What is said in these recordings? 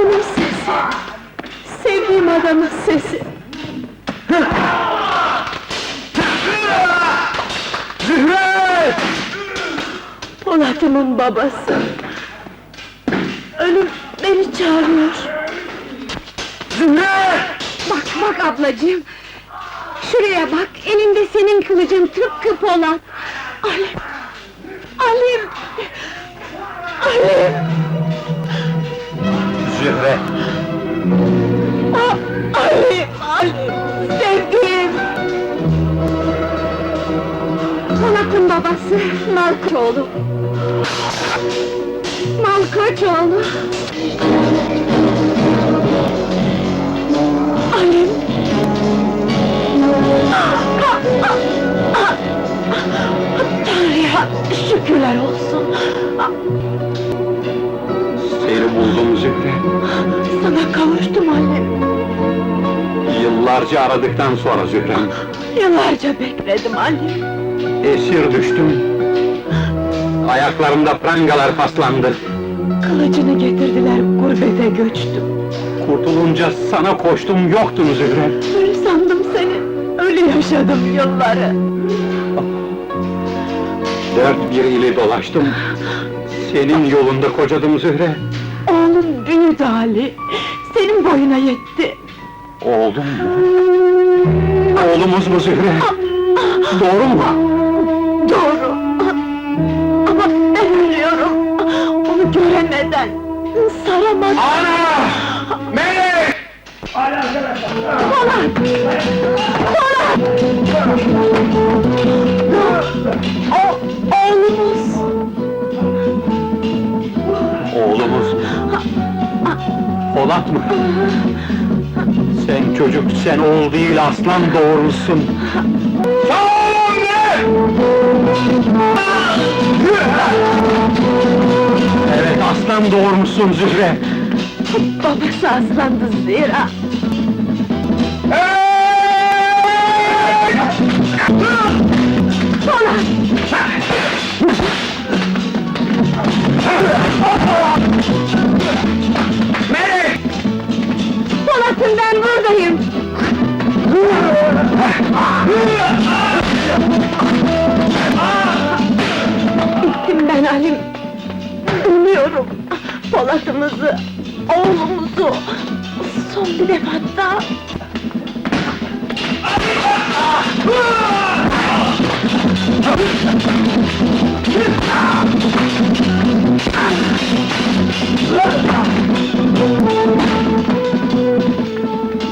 Onun sesi. Sevdiğim adamın sesi. Zühre! Polat'ımın babası. Ölüm beni çağırıyor. Zühre! Bak bak ablacığım. Şuraya bak, elinde senin kılıcın tıpkı Polat. Alim! Alim! Alim! Zühre! Ah, Alim! Alim! Sevdiğim! Polat'ın babası Malkoçoğlu. Malkoçoğlu. Alim! Zühre. Sana kavuştum annem. Yıllarca aradıktan sonra Zührem. Yıllarca bekledim annem. Esir düştüm. Ayaklarımda prangalar paslandı. Kılıcını getirdiler, gurbete göçtüm. Kurtulunca sana koştum, yoktun Zühre. Ölü sandım seni, ölü yaşadım yılları. Dört bir ili dolaştım. Senin yolunda kocadım Zühre. Büyüdü Ali, senin boyuna yetti. Oğlum mu? Oğlumuz mu Zühre? Doğru mu? Doğru. Ama ben ölüyorum. Onu göremeden, saramadan. Ana! Melek! Polat! Polat! Polat mı? Sen çocuk, sen oğul değil aslan doğurmuşsun. Sağ Evet aslan doğurmuşsun Zühre. Babası aslandı zira. Ben Halim. Umuyorum. Polat'ımızı, oğlumuzu son bir defa daha...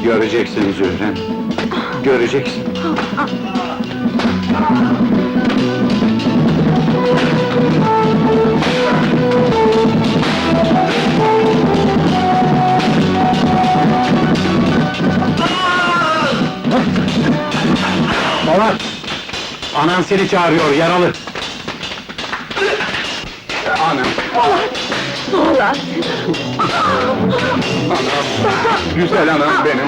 Göreceksin Zührem. Göreceksin. Anan seni çağırıyor, yaralı. Anam, Polat! güzel anam benim.